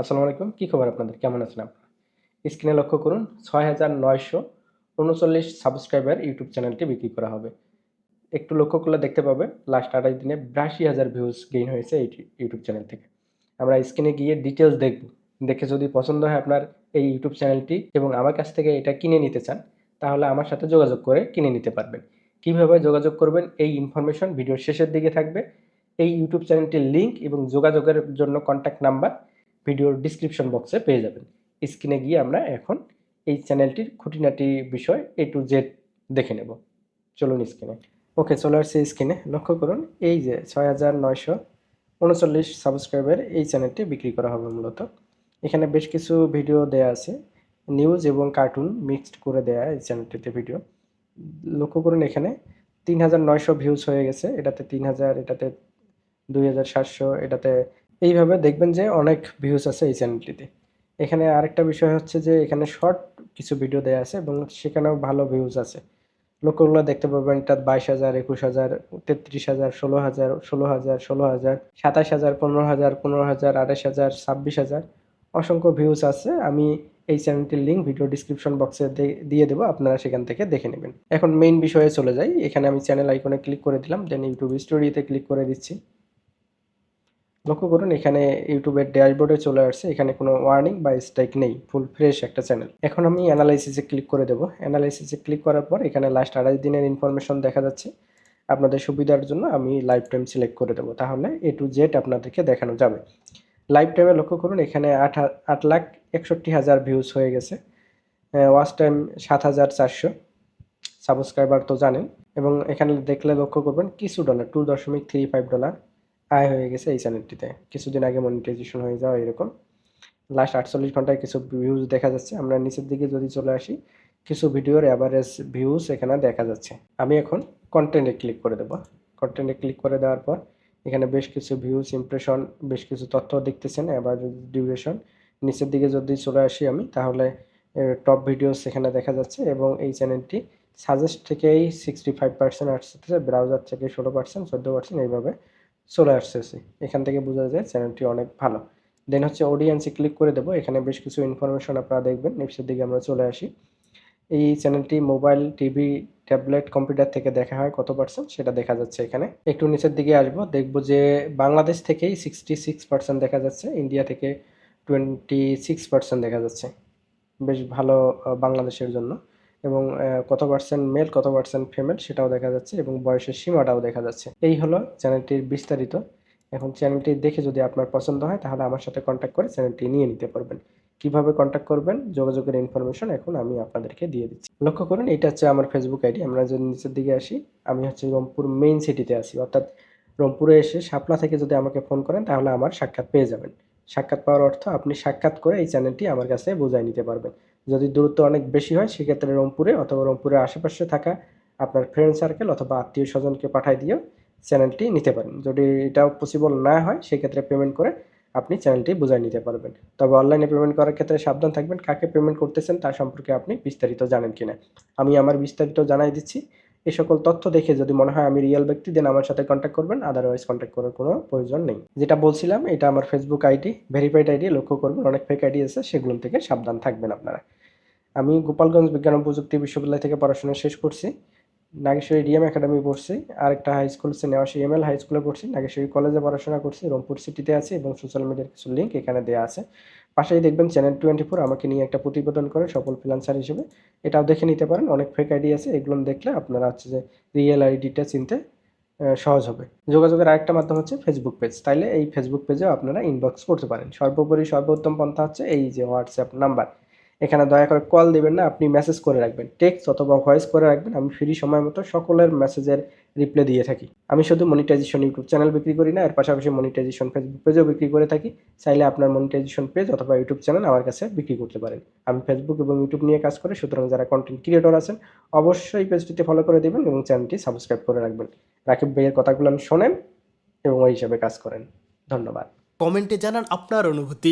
আসসালামু আলাইকুম। কী খবর আপনাদের? কেমন আছেন আপনারা স্ক্রিনে লক্ষ্য করুন, ছয় হাজার নয়শো উনচল্লিশ সাবস্ক্রাইবার ইউটিউব চ্যানেলটি বিক্রি করা হবে। একটু লক্ষ্য করলে দেখতে পাবে, লাস্ট আঠাশ দিনে বিরাশি হাজার ভিউজ গেইন হয়েছে এই ইউটিউব চ্যানেল থেকে। আমরা স্ক্রিনে গিয়ে ডিটেলস দেখব। দেখে যদি পছন্দ হয় আপনার এই ইউটিউব চ্যানেলটি এবং আমার কাছ থেকে এটা কিনে নিতে চান, তাহলে আমার সাথে যোগাযোগ করে কিনে নিতে পারবেন। কীভাবে যোগাযোগ করবেন এই ইনফরমেশন ভিডিওর শেষের দিকে থাকবে। এই ইউটিউব চ্যানেলটির লিঙ্ক এবং যোগাযোগের জন্য কন্ট্যাক্ট নাম্বার ভিডিওর ডিসক্রিপশন বক্সে পেয়ে যাবেন। স্ক্রিনে গিয়ে আমরা এখন এই চ্যানেলটির খুঁটিনাটি বিষয় এ টু জেড দেখে নেব। চলুন স্ক্রিনে ওকে চলে আসছে স্ক্রিনে লক্ষ্য করুন, এই যে ছয় হাজার নয়শো উনচল্লিশ সাবস্ক্রাইবার এই চ্যানেলটি বিক্রি করা হবে মূলত। এখানে বেশ কিছু ভিডিও দেয়া আছে। নিউজ এবং কার্টুন মিক্সড করে দেয়া এই চ্যানেলটিতে ভিডিও লক্ষ্য করুন এখানে তিন হাজার নয়শো ভিউজ হয়ে গেছে। এটাতে তিন হাজার, এটাতে দুই হাজার সাতশো, এটাতে এইভাবে দেখবেন যে অনেক ভিউজ আছে এই চ্যানেলটিতে এখানে আরেকটা বিষয় হচ্ছে যে এখানে শর্ট কিছু ভিডিও দেওয়া আছে এবং সেখানেও ভালো ভিউজ আছে। লক্ষ্যগুলো দেখতে পাবেন এটা বাইশ হাজার, একুশ হাজার, তেত্রিশ হাজার, ষোলো হাজার ষোলো হাজার ষোলো হাজার, সাতাশ হাজার, পনেরো হাজার পনেরো হাজার আঠাশ হাজার, ছাব্বিশ হাজার অসংখ্য ভিউজ আছে। আমি এই চ্যানেলটির লিঙ্ক ভিডিও ডিসক্রিপশন বক্সে দিয়ে দেবো, আপনারা সেখান থেকে দেখে নেবেন। এখন মেইন বিষয়ে চলে যাই। এখানে আমি চ্যানেল আইকনে ক্লিক করে দিলাম দেন ইউটিউব স্টোরিতে ক্লিক করে দিচ্ছি। লক্ষ্য করুন, এখানে ইউটিউবের ড্যাশবোর্ডে চলে আসছে। এখানে কোনো ওয়ার্নিং বা স্ট্রাইক নেই ফুল ফ্রেশ একটা চ্যানেল এখন আমি অ্যানালাইসিসে ক্লিক করে দেবো। অ্যানালাইসিসে ক্লিক করার পর এখানে লাস্ট আড়াই দিনের ইনফরমেশন দেখা যাচ্ছে। আপনাদের সুবিধার জন্য আমি লাইফ টাইম সিলেক্ট করে দেবো। তাহলে এ টু জেড আপনাদেরকে দেখানো যাবে। লাইফ টাইমে লক্ষ্য করুন, এখানে আট আট লাখ একষট্টি হাজার ভিউজ হয়ে গেছে। ওয়াচ টাইম সাত হাজার চারশো। সাবস্ক্রাইবার তো জানেন। এবং এখানে দেখলে লক্ষ্য করবেন, কিছু ডলার টু দশমিক থ্রি ফাইভ ডলার আয় হয়ে গেছে এই চ্যানেলটিতে। কিছুদিন আগে মনিটাইজেশন হয়ে যাওয়া এরকম। লাস্ট আটচল্লিশ ঘন্টায় কিছু ভিউজ দেখা যাচ্ছে। আমরা নিচের দিকে যদি চলে আসি, কিছু ভিডিওর অ্যাভারেজ ভিউজ এখানে দেখা যাচ্ছে। আমি এখন কন্টেন্টে ক্লিক করে দেবো। কন্টেন্টে ক্লিক করে দেওয়ার পর, এখানে বেশ কিছু ভিউজ ইমপ্রেশন বেশ কিছু তথ্য দেখতেছেন অ্যাভারেজ ডিউরেশন নিচের দিকে যদি চলে আসি আমি, তাহলে টপ ভিডিওস এখানে দেখা যাচ্ছে এবং এই চ্যানেলটি সাজেস্ট থেকেই সিক্সটি ফাইভ পার্সেন্ট আসছে ব্রাউজার থেকে ষোলো পার্সেন্ট চোদ্দ পার্সেন্ট এইভাবে চলে আসতেছে এখান থেকে বোঝা যায় চ্যানেলটি অনেক ভালো। দেন হচ্ছে অডিয়েন্সে ক্লিক করে দেবো। এখানে বেশ কিছু ইনফরমেশন আপনারা দেখবেন। নিচের দিকে আমরা চলে আসি। এই চ্যানেলটি মোবাইল টিভি ট্যাবলেট কম্পিউটার থেকে দেখা হয় কত পার্সেন্ট সেটা দেখা যাচ্ছে এখানে। একটু নিচের দিকে আসব। দেখব যে বাংলাদেশ থেকেই সিক্সটি সিক্স পার্সেন্ট দেখা যাচ্ছে। ইন্ডিয়া থেকে টোয়েন্টি সিক্স পার্সেন্ট দেখা যাচ্ছে। বেশ ভালো বাংলাদেশের জন্য। এবং কত পার্সেন্ট মেল কত পার্সেন্ট ফিমেল সেটাও দেখা যাচ্ছে এবং বয়সের সীমাটাও দেখা যাচ্ছে। এই হলো চ্যানেলটির বিস্তারিত। এখন চ্যানেলটি দেখে যদি আপনার পছন্দ হয়, তাহলে আমার সাথে কন্ট্যাক্ট করে চ্যানেলটি নিয়ে নিতে পারবেন। কীভাবে কন্ট্যাক্ট করবেন? যোগাযোগের ইনফরমেশন এখন আমি আপনাদেরকে দিয়ে দিচ্ছি। লক্ষ্য করুন, এটা হচ্ছে আমার ফেসবুক আইডি আমরা যদি নিচের দিকে আসি, আমি হচ্ছে রংপুর মেইন সিটিতে আসি অর্থাৎ রংপুরে এসে শাপলা থেকে যদি আমাকে ফোন করেন, তাহলে আমার সাক্ষাৎ পেয়ে যাবেন। সাক্ষাৎ পাওয়ার অর্থ আপনি সাক্ষাৎ করে এই চ্যানেলটি আমার কাছে বোঝাই নিতে পারবেন। যদি দূরত্ব অনেক বেশি হয়, সেক্ষেত্রে রংপুরে অথবা রংপুরের আশেপাশে থাকা আপনার ফ্রেন্ড সার্কেল অথবা আত্মীয় স্বজনকে পাঠাই দিয়েও চ্যানেলটি নিতে পারেন। যদি এটাও পসিবল না হয়, সেক্ষেত্রে পেমেন্ট করে আপনি চ্যানেলটি বোঝাই নিতে পারবেন। তবে অনলাইনে পেমেন্ট করার ক্ষেত্রে সাবধান থাকবেন, কাকে পেমেন্ট করতেছেন তার সম্পর্কে আপনি বিস্তারিত জানেন কিনা। আমি আমার বিস্তারিত জানাই দিচ্ছি এই সকল তথ্য দেখে যদি মনে হয় আমি রিয়েল ব্যক্তি দেন আমার সাথে কন্ট্যাক্ট করবেন আদারওয়াইজ কন্ট্যাক্ট করার কোনো প্রয়োজন নেই। যেটা বলছিলাম, এটা আমার ফেসবুক আইডি ভেরিফাইড আইডি লক্ষ্য করবেন, অনেক ফেক আইডি আছে, সেগুলো থেকে সাবধান থাকবেন আপনারা। আমি গোপালগঞ্জ বিজ্ঞান ও প্রযুক্তি বিশ্ববিদ্যালয় থেকে পড়াশোনা শেষ করছি। নাগেশ্বরী ডিএম একাডেমি পড়ছি। আরেকটা হাই স্কুল হচ্ছে নেওয়াশি এম এল হাই স্কুলে পড়ছি। নাগেশ্বরী কলেজে পড়াশোনা করছি। রংপুর সিটিতে আছি এবং সোশ্যাল মিডিয়ার কিছু লিঙ্ক এখানে দেওয়া আছে। পাশেই দেখবেন চ্যানেল টোয়েন্টি ফোর আমাকে নিয়ে একটা প্রতিবেদন করে সফল ফ্রিলান্সার হিসেবে। এটাও দেখে নিতে পারেন। অনেক ফেক আইডি আছে। এগুলো দেখলে আপনারা হচ্ছে যে রিয়েল আইডিটা চিনতে সহজ হবে। যোগাযোগের আরেকটা মাধ্যম হচ্ছে ফেসবুক পেজ তাইলে এই ফেসবুক পেজেও আপনারা ইনবক্স করতে পারেন। সর্বোপরি সর্বোত্তম পন্থা হচ্ছে এই যে হোয়াটসঅ্যাপ নাম্বার এখানে দয়া করে কল দিবেন না, আপনি মেসেজ করে রাখবেন টেক্সট অথবা ভয়েস করে রাখবেন, আমি ফ্রি সময় মতো সকলের মেসেজের রিপ্লাই দিয়ে থাকি। আমি শুধু মনিটাইজেশন ইউটিউব চ্যানেল বিক্রি করি না, এর পাশাপাশি মনিটাইজেশন ফেসবুক পেজও বিক্রি করে থাকি। চাইলে আপনার মনিটাইজেশন পেজ অথবা ইউটিউব চ্যানেল আমার কাছে বিক্রি করতে পারেন। আমি ফেসবুক এবং ইউটিউব নিয়ে কাজ করি, সুতরাং যারা কন্টেন্ট ক্রিয়েটর আছেন, অবশ্যই পেজটিতে ফলো করে দেবেন এবং চ্যানেলটি সাবস্ক্রাইব করে রাখবেন। রাকিব ভাইয়ের কথাগুলো আমি শোনেন এবং ওই হিসাবে কাজ করেন। ধন্যবাদ। কমেন্টে জানান আপনার অনুভূতি।